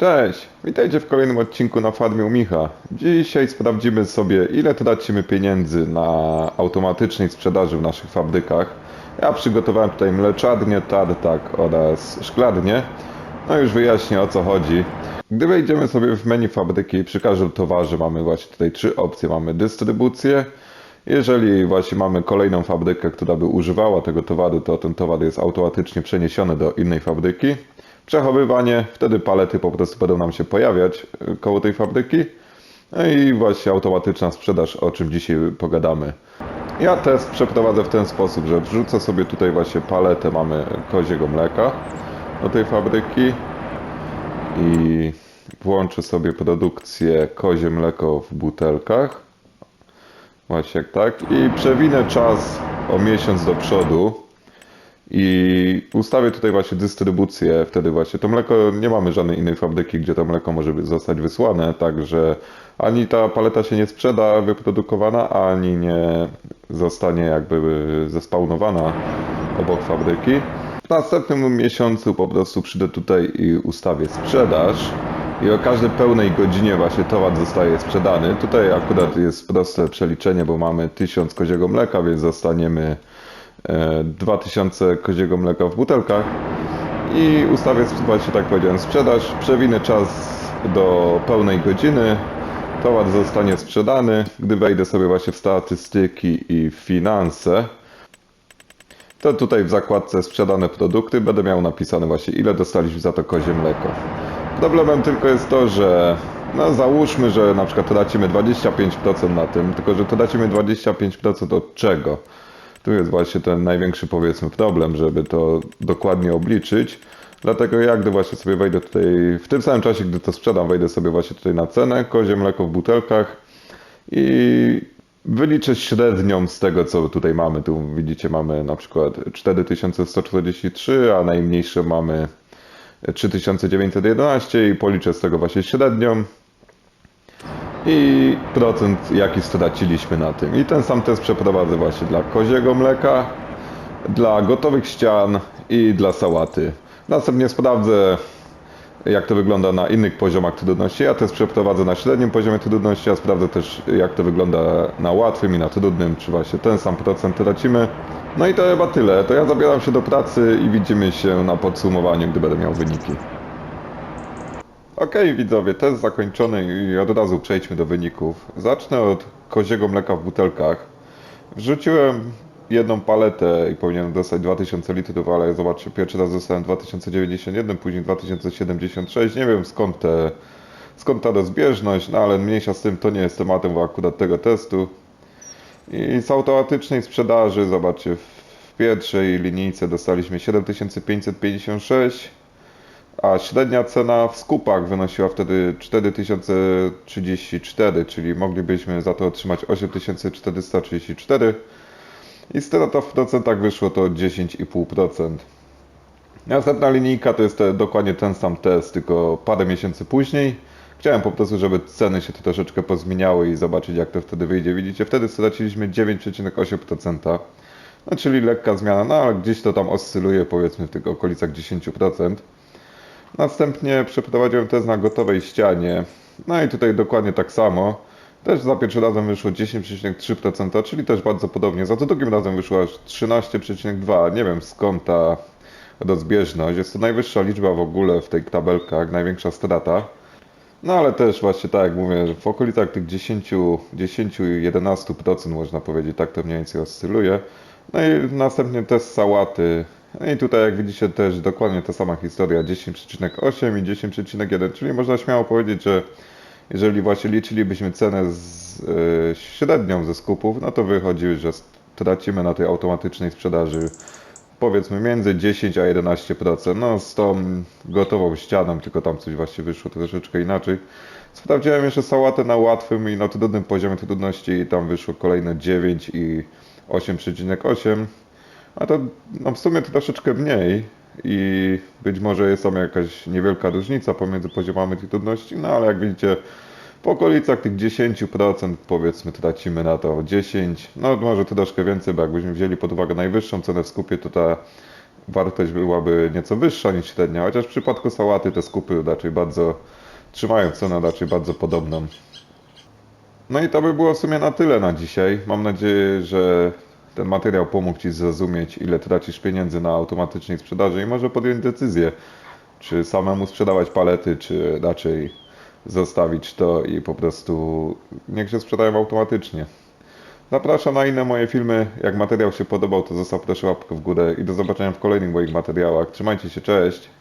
Cześć, witajcie w kolejnym odcinku na farmie u Micha. Dzisiaj sprawdzimy sobie ile tracimy pieniędzy na automatycznej sprzedaży w naszych fabrykach. Ja przygotowałem tutaj mleczarnię, tartak oraz szklarnię. No już wyjaśnię o co chodzi. Gdy wejdziemy sobie w menu fabryki, przy każdym towarze mamy właśnie tutaj trzy opcje. Mamy dystrybucję. Jeżeli właśnie mamy kolejną fabrykę, która by używała tego towaru, to ten towar jest automatycznie przeniesiony do innej fabryki. Przechowywanie, wtedy palety po prostu będą nam się pojawiać y, koło tej fabryki. No i właśnie automatyczna sprzedaż, o czym dzisiaj pogadamy. Ja test przeprowadzę w ten sposób, że wrzucę sobie tutaj właśnie paletę, mamy koziego mleka do tej fabryki i włączę sobie produkcję kozie mleko w butelkach. Właśnie tak. I przewinę czas o miesiąc do przodu. I ustawię tutaj właśnie dystrybucję. Wtedy właśnie to mleko, nie mamy żadnej innej fabryki, gdzie to mleko może zostać wysłane. Także ani ta paleta się nie sprzeda wyprodukowana, ani nie zostanie jakby zespawnowana obok fabryki. W następnym miesiącu po prostu przyjdę tutaj i ustawię sprzedaż. I o każdej pełnej godzinie właśnie towar zostaje sprzedany. Tutaj akurat jest proste przeliczenie, bo mamy 1000 koziego mleka, więc zostaniemy 2000 koziego mleka w butelkach. I ustawię właśnie tak powiedziałem sprzedaż. Przewinę czas do pełnej godziny. Towar zostanie sprzedany. Gdy wejdę sobie właśnie w statystyki i finanse, to tutaj w zakładce sprzedane produkty będę miał napisane właśnie ile dostaliśmy za to kozie mleko. Problemem tylko jest to, że no załóżmy, że na przykład tracimy 25% na tym, tylko że tracimy 25% od czego? Tu jest właśnie ten największy powiedzmy problem, żeby to dokładnie obliczyć. Dlatego ja gdy właśnie sobie wejdę tutaj, w tym samym czasie gdy to sprzedam, wejdę sobie właśnie tutaj na cenę, kozie mleko w butelkach i wyliczę średnią z tego, co tutaj mamy. Tu widzicie, mamy na przykład 4143, a najmniejsze mamy 3911 i policzę z tego właśnie średnią i procent jaki straciliśmy na tym. I ten sam test przeprowadzę właśnie dla koziego mleka, dla gotowych ścian i dla sałaty. Następnie sprawdzę jak to wygląda na innych poziomach trudności. Ja test przeprowadzę na średnim poziomie trudności, a sprawdzę też jak to wygląda na łatwym i na trudnym, czy właśnie ten sam procent tracimy. No i to chyba tyle. To ja zabieram się do pracy i widzimy się na podsumowaniu, gdy będę miał wyniki. Okej widzowie, test zakończony i od razu przejdźmy do wyników. Zacznę od koziego mleka w butelkach. Wrzuciłem jedną paletę i powinienem dostać 2000 litrów, ale zobaczcie, pierwszy raz dostałem 2091, później 2076. Nie wiem skąd, te, skąd ta rozbieżność, no ale mniejsza z tym, to nie jest tematem akurat tego testu. I z automatycznej sprzedaży, zobaczcie, w pierwszej linijce dostaliśmy 7556, a średnia cena w skupach wynosiła wtedy 4034, czyli moglibyśmy za to otrzymać 8434 i strata w procentach wyszło to 10,5%. Następna linijka to jest te, dokładnie ten sam test, tylko parę miesięcy później. Chciałem po prostu, żeby ceny się tu troszeczkę pozmieniały i zobaczyć jak to wtedy wyjdzie. Widzicie, wtedy straciliśmy 9,8%. No, czyli lekka zmiana, no ale gdzieś to tam oscyluje powiedzmy w tych okolicach 10%. Następnie przeprowadziłem test na gotowej ścianie. No i tutaj dokładnie tak samo. Też za pierwszym razem wyszło 10,3%, czyli też bardzo podobnie. Za drugim razem wyszło aż 13,2%. Nie wiem skąd ta rozbieżność. Jest to najwyższa liczba w ogóle w tych tabelkach, największa strata. No ale też właśnie tak jak mówię, w okolicach tych 10, 10-11% można powiedzieć, tak to mniej więcej oscyluje. No i następnie test sałaty. No i tutaj jak widzicie też dokładnie ta sama historia, 10,8 i 10,1, czyli można śmiało powiedzieć, że jeżeli właśnie liczylibyśmy cenę z, e, średnią ze skupów, no to wychodzi, że tracimy na tej automatycznej sprzedaży powiedzmy między 10 a 11%. No z tą gotową ścianą, tylko tam coś właśnie wyszło troszeczkę inaczej. Sprawdziłem jeszcze sałatę na łatwym i na trudnym poziomie trudności i tam wyszło kolejne 9 i 8,8. A to no w sumie troszeczkę mniej i być może jest tam jakaś niewielka różnica pomiędzy poziomami tych trudności, no ale jak widzicie w okolicach tych 10% powiedzmy tracimy na to 10, no może troszkę więcej, bo jakbyśmy wzięli pod uwagę najwyższą cenę w skupie, to ta wartość byłaby nieco wyższa niż średnia, chociaż w przypadku sałaty te skupy raczej bardzo trzymają cenę raczej bardzo podobną. No i to by było w sumie na tyle na dzisiaj. Mam nadzieję, że ten materiał pomógł Ci zrozumieć, ile tracisz pieniędzy na automatycznej sprzedaży i może podjąć decyzję, czy samemu sprzedawać palety, czy raczej zostawić to i po prostu niech się sprzedają automatycznie. Zapraszam na inne moje filmy. Jak materiał się podobał, to zostaw proszę łapkę w górę i do zobaczenia w kolejnych moich materiałach. Trzymajcie się, cześć!